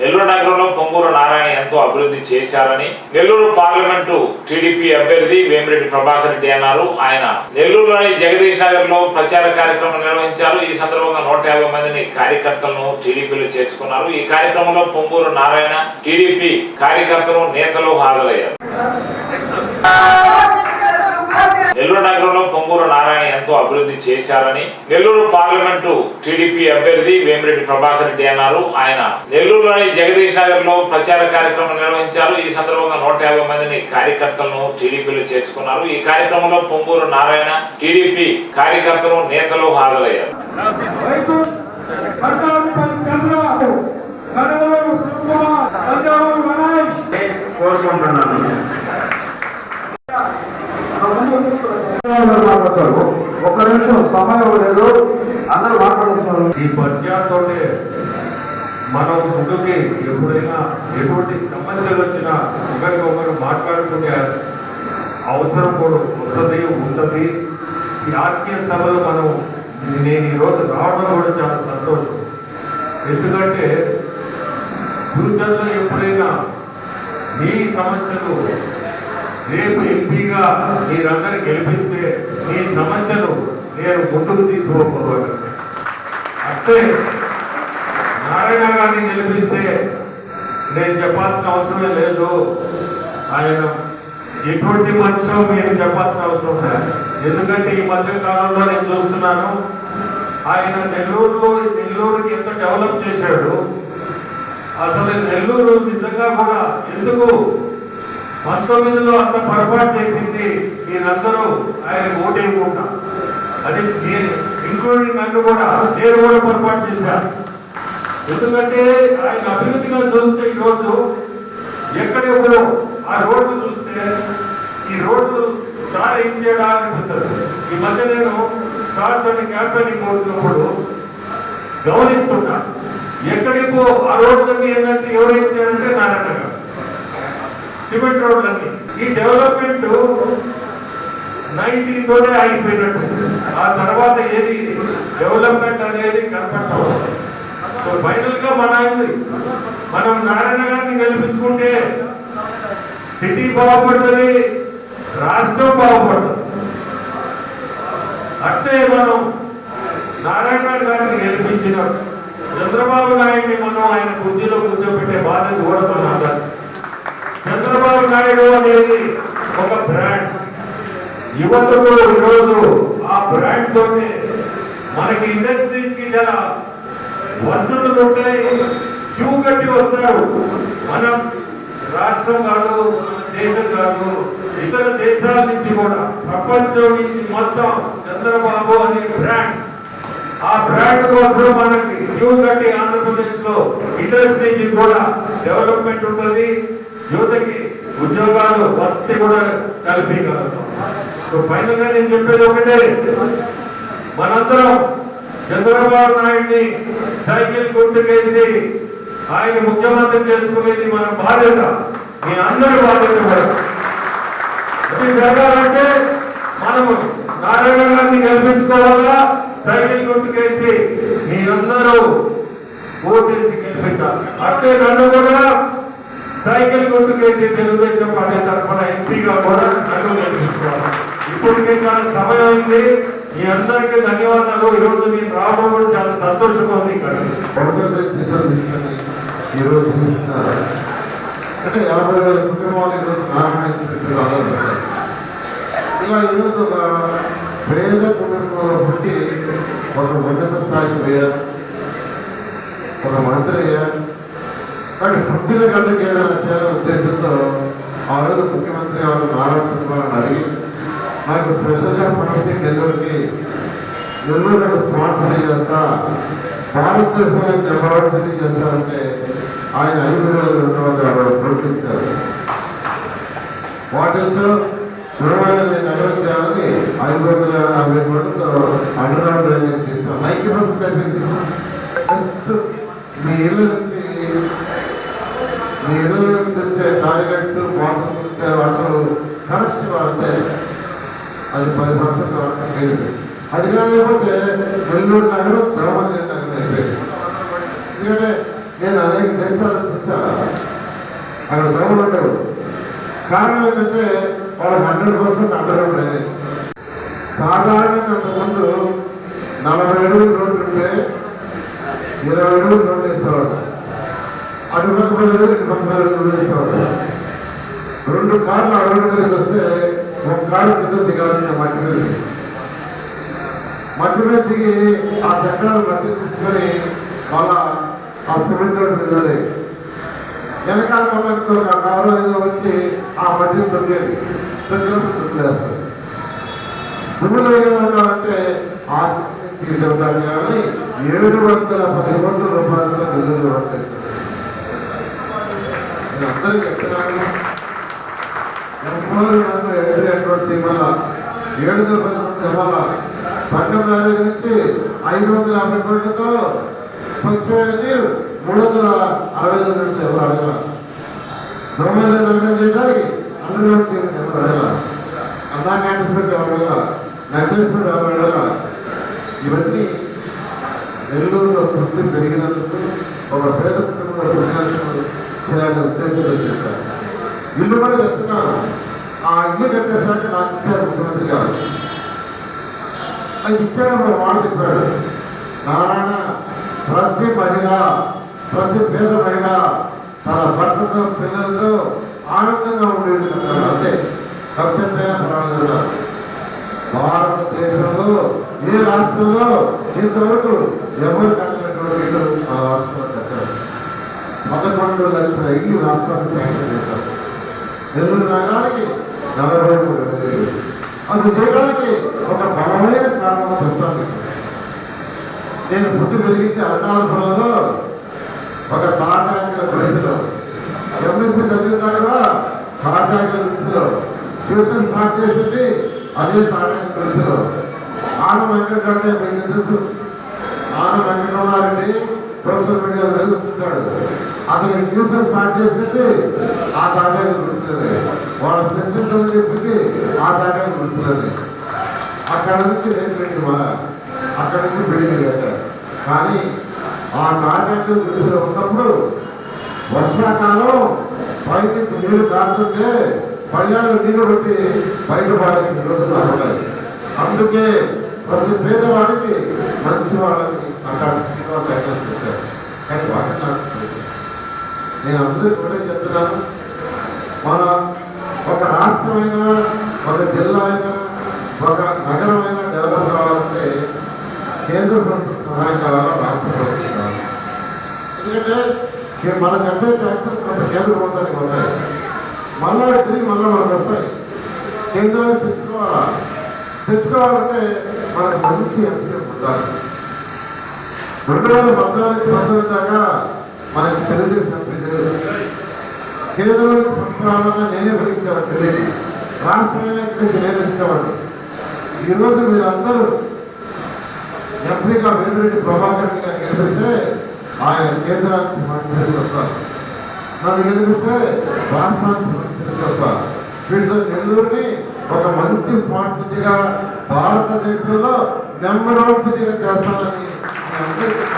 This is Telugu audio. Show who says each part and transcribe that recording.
Speaker 1: నెల్లూరు నగరంలో పొంగూరు నారాయణ ఎంతో అభివృద్ధి చేశారని నెల్లూరు పార్లమెంటు టీడీపీ అభ్యర్థి వేమిరెడ్డి ప్రభాకర్ రెడ్డి అన్నారు. ఆయన నెల్లూరులోని జగదీష్ నగర్లో ప్రచార కార్యక్రమం నిర్వహించారు. ఈ సందర్భంగా నూట యాభై మందిని కార్యకర్తలను టీడీపీలో చేర్చుకున్నారు. ఈ కార్యక్రమంలో పొంగూరు నారాయణ టీడీపీ కార్యకర్తలు నేతలు హాజరయ్యారు. నెల్లూరు నగరంలో పొంగూరు నారాయణ ఎంతో అభివృద్ధి చేశారని నెల్లూరు పార్లమెంటు టీడీపీ అభ్యర్థి వేమిరెడ్డి ప్రభాకర్ రెడ్డి అన్నారు ఆయన నెల్లూరులోని జగదీష్ నగర్లో ప్రచార కార్యక్రమం నిర్వహించారు ఈ సందర్భంగా నూట యాభై మందిని కార్యకర్తలను టీడీపీలో చేర్చుకున్నారు ఈ కార్యక్రమంలో పొంగూరు నారాయణ టీడీపీ కార్యకర్తలు నేతలు హాజరయ్యారు
Speaker 2: కోరుకుంటున్నాను
Speaker 3: మాట్లాడతారు ఒక నిమిషం సమయం లేదు. అందరూ మాట్లాడుతున్నారు
Speaker 2: ఈ పద్యాలతో మనం ముందుకి ఎప్పుడైనా ఎటువంటి సమస్యలు వచ్చినా ఒకరికొకరు మాట్లాడుకునే అవసరం కూడా వస్తుంది ఉంటుంది. ఈ ఆత్మీయ సభలో మనం నేను ఈరోజు రావడం కూడా చాలా సంతోషం. ఎందుకంటే ఫ్యూచర్లో ఎప్పుడైనా మీ సమస్యలు రేపు ఎంపీగా మీరందరూ గెలిపిస్తే మీ సమస్యలు నేను ముందుకు తీసుకోకపోవాలి అంటే నారాయణ గారిని గెలిపిస్తే నేను చెప్పాల్సిన అవసరమే లేదు. ఆయన ఎటువంటి మంచో మీరు చెప్పాల్సిన అవసరం లేదు. ఎందుకంటే ఈ మధ్య కాలంలో నేను చూస్తున్నాను ఆయన నెల్లూరులో నెల్లూరుకి ఎంత డెవలప్ చేశాడు. అసలు నెల్లూరు నిజంగా కూడా ఎందుకు పంతొమ్మిదిలో అంత పొరపాటు చేసింది? మీరందరూ ఆయన ఓటేయకుండా. అది నేను ఇంక్లూడింగ్ నన్ను కూడా నేను కూడా పొరపాటు చేశాను. ఎందుకంటే ఆయన అభివృద్ధిగా చూస్తే ఈరోజు ఎక్కడెక్కడో ఆ రోడ్డు చూస్తే ఈ రోడ్డు సార్ ఏం చేయడా అనిపిస్తుంది. ఈ మధ్య నేను సార్ తన క్యాంపెయినింగ్ పోతున్నప్పుడు గమనిస్తున్నా ఎక్కడికో ఆ రోడ్లన్నీ ఏంటంటే ఎవరు ఏం చేయాలంటే నారాయణ సిమెంట్ రోడ్లన్నీ. ఈ డెవలప్మెంట్ నైన్టీ తోనే ఆగిపోయినట్టు. ఆ తర్వాత ఏది డెవలప్మెంట్ అనేది కనపడతాం సో ఫైనల్గా మన మనం నారాయణ గారిని గెలిపించుకుంటే సిటీ బాగుపడుతుంది రాష్ట్రం బాగుపడుతుంది. అట్లే మనం నారాయణ గారిని గెలిపించిన చంద్రబాబు నాయుడిని మనం ఆయన కుర్చీలో కూర్చోబెట్టే బాధ్యత కూడా చంద్రబాబు నాయుడు అనేది ఒక బ్రాండ్ యువతకు ఈరోజు ఆ బ్రాండ్ తోనే మనకి ఇండస్ట్రీస్కి చాలా వసతులు ఉంటాయి. క్యూ కట్టి వస్తారు. మనం రాష్ట్రం కాదు మన దేశం కాదు ఇతర దేశాల నుంచి కూడా ప్రపంచం నుంచి మొత్తం చంద్రబాబు అనే బ్రాండ్ ఆ బ్రాండ్ కోసం మనకి క్యూ కట్టి ఆంధ్రప్రదేశ్లో ఇండస్ట్రీకి కూడా డెవలప్మెంట్ ఉంటుంది. యువతకి ఉద్యోగాలు వసతి కూడా కల్పించగలుగుతాం. సో ఫైనల్గా నేను చెప్పేది ఒకటే. మనందరం చంద్రబాబు నాయుడిని సైకిల్ గుర్తుకేసి ఆయన ముఖ్యమంత్రి చేసుకునేది మన బాధ్యత. మీ అందరి బాధ్యత కూడా. అది జరగాలంటే మనము నారాయణ గారిని గెలిపించుకోవాలా? సైకిల్ గుర్తుకేసి మీ అందరూ ఓటేసి గెలిపించాలి. అట్లే నన్ను కూడా సైకిల్ గుర్తుకేసి తెలుగుదేశం పార్టీ తరఫున ఎంపీగా కూడా నన్ను గెలిపించుకోవాలి. ఇప్పటికే చాలా సమయం అయింది. మీ అందరికీ ధన్యవాదాలు. ఈరోజు నేను రావడం కూడా చాలా సంతోషంగా ఉంది ఇక్కడ.
Speaker 4: ఈరోజు అంటే యాభై వేల కుటుంబాలు ఈరోజు నారాయణ ఇలా ఈరోజు ఒక పేద కుటుంబంలో పుట్టి ఒక ఉన్నత స్థాయికి పోయారు. ఒక మంత్రి అయ్యారు. కానీ పుట్టిన కంటే ఏదైనా చేయాలనే ఉద్దేశంతో ఆ రోజు ముఖ్యమంత్రి గారు నారాయణ చంద్రబాబు అడిగి నాకు స్పెషల్గా పనిసి నెల్లూరుకి నెల్లూరు నాకు స్మార్ట్ సిటీ చేస్తా భారతదేశంలో నెంబర్ వన్ సిటీ చేస్తారంటే ఆయన ఐదు వేల రెండు వందల అరవై ప్రకటించారు ఇచ్చారు. వాటితో చూడవల్లి నగరం చేయాలని ఐదు వందల యాభై కోట్లతో అండర్గ్రౌండ్ డ్రైనేజ్ చేస్తాం నైన్టీ పర్సెంట్ అయిపోయింది జస్ట్ మీ ఇళ్ళ నుంచి మీ ఇళ్ళ నుంచి వచ్చే టాయిలెట్స్ బాత్రూమ్ వచ్చే వాటర్ కరెక్ట్ అంతే అది పది పర్సెంట్ వరకు లేదు. అది కాకపోతే నెల్లూరు నగరం దోమల్లి నగరం అయిపోయింది. ఎందుకంటే నేను అనేక దేశాలు చూసా. అక్కడ దోమలు ఉండవు. కారణం ఏంటంటే వాళ్ళకి హండ్రెడ్ పర్సెంట్ అండర్ ఉండేది సాధారణంగా అంతకుముందు నలభై అడుగులు రోడ్డు ఉంటే ఇరవై అడుగులు రోడ్డు వేసేవాడు అటుపక్క పది అడుగులు ఇటుపక్క పది అడుగులు వేసేవాడు రెండు కార్లు అరవై రోడ్డు వస్తే ఒక కారు కింద దిగాల్సిన మట్టి మీద మట్టి మీద దిగి ఆ చక్రాలు మట్టి తీసుకొని వాళ్ళ ఆ సిమెంట్ రోడ్డు వెనకాల మళ్ళీ కారు ఏదో వచ్చి ఆ మట్టిని తొక్కేది. తొక్కినప్పుడు తొక్కిలేస్తారు భూములు ఏమన్నారంటే ఆ తీసుకెళ్తారు కానీ ఏడు వందల పది కోట్ల రూపాయలతో నిధులు ఉంటాయి. అందరికీ చెప్తున్నాను. ఎంపోరు నన్ను ఏడు వందల పది కోట్ల ఇవ్వాలా సంఘం బ్యారేజ్ నుంచి ఐదు వందల యాభై కోట్లతో స్వచ్ఛమైన నీరు మూడు వందల అరవై ఐదు నుంచి ఎవరు అడగల దోమల నగరం చేయడానికి అందరూ ఎవరు అడగల అన్నా ఎవరు అడగల ఎవరు అడగల ఇవన్నీ నెల్లూరులో వృద్ధి పెరిగినందుకు ఒక పేద కుటుంబంలో పుట్టినందుకు చేయాలని ఉద్దేశంతో చేశారు ఇల్లు కూడా చెప్తున్నాను ఆ ఇల్లు కట్టేసినట్టు నాకు ఇచ్చారు ముఖ్యమంత్రి గారు. అది ఇచ్చాడు మాట చెప్పాడు నారాయణ ప్రతి మహిళ ప్రతి పేద మహిళ తన భర్తతో పిల్లలతో ఆనందంగా ఉండేది అన్నాడు. అంతే. ఖర్చు ఎంతైనా భారతదేశంలో ఏ రాష్ట్రంలో ఇంతవరకు ఎవరు కట్టినటువంటి ఇల్లు ఆ రాష్ట్రంలో కట్టారు పదకొండు లక్షల ఇల్లు రాష్ట్రానికి శాంక్షన్ చేశారు. నెల్లూరు నగరానికి నలభై అది చేయడానికి ఒక బలమైన కారణం చెప్తాను. నేను పుట్టి పెరిగింది అరుణాచలంలో ఒక తాటాకుల పరిస్థితిలో. ఎంఎస్సీ చదివిన కూడా తాటాకుల పరిస్థితిలో. ట్యూషన్ స్టార్ట్ చేసింది అదే తాటాకుల పరిస్థితిలో. ఆన వెంకటరెడ్డి మీకు తెలుసు. ఆన వెంకటరామారెడ్డి సోషల్ మీడియాలో వెలుగుతుంటాడు. అతను ట్యూషన్ స్టార్ట్ చేసింది ఆ తాటాకుల పరిస్థితి వాళ్ళ సిస్టమ్ చదివి చెప్పింది ఆ దాకా గుడిసెలే అక్కడ నుంచి రేపు మార అక్కడ నుంచి బిల్డింగ్ కట్టారు కానీ ఆ నాట్యం దృష్టిలో ఉన్నప్పుడు వర్షాకాలం పై నుంచి నీళ్ళు కాస్తుంటే పళ్ళాలు నీళ్ళు పెట్టి బయట పారేసిన రోజులు ఉన్నాయి. అందుకే ప్రతి పేదవాడికి మంచి వాళ్ళని అక్కడ శ్రీనివాస ఐటమ్స్ కానీ వాటిని నాకు నేను అందరికీ కూడా చెప్తున్నాను మన ఒక రాష్ట్రమైనా ఒక జిల్లా అయినా ఒక నగరమైనా డెవలప్ కావాలంటే కేంద్ర ప్రభుత్వం సహాయం కావాలా? రాష్ట్ర ప్రభుత్వం కావాలి? ఎందుకంటే మన కట్టే ట్యాక్సులు కొంత కేంద్ర ప్రభుత్వానికి వస్తాయి. మళ్ళా తిరిగి మళ్ళీ మనకు వస్తాయి. కేంద్రానికి తెచ్చుకోవాలా? తెచ్చుకోవాలంటే మనకు మంచి ఎంపీ ఉండాలి. రెండు వేల పద్నాలుగు పంతొమ్మిది దాకా మనకి తెలియజేసిన ఎంపీ లేదు. కేంద్రంలో నేనే భరించేవాడిని తెలియదు. రాష్ట్రమైనా ఇక్కడి నుంచి నేను ఇచ్చేవాడిని ఈరోజు మీరందరూ ఎంపీగా వేమిరెడ్డి ప్రభాకర్ గారు గెలిపిస్తే ఆయన కేంద్రానికి మంచి తీసుకొస్తారు. నన్ను గెలిపిస్తే రాష్ట్రానికి మంచి తీసుకొస్తారు. వీటితో నెల్లూరుని ఒక మంచి స్మార్ట్ సిటీగా భారతదేశంలో నెంబర్ వన్ సిటీగా చేస్తానని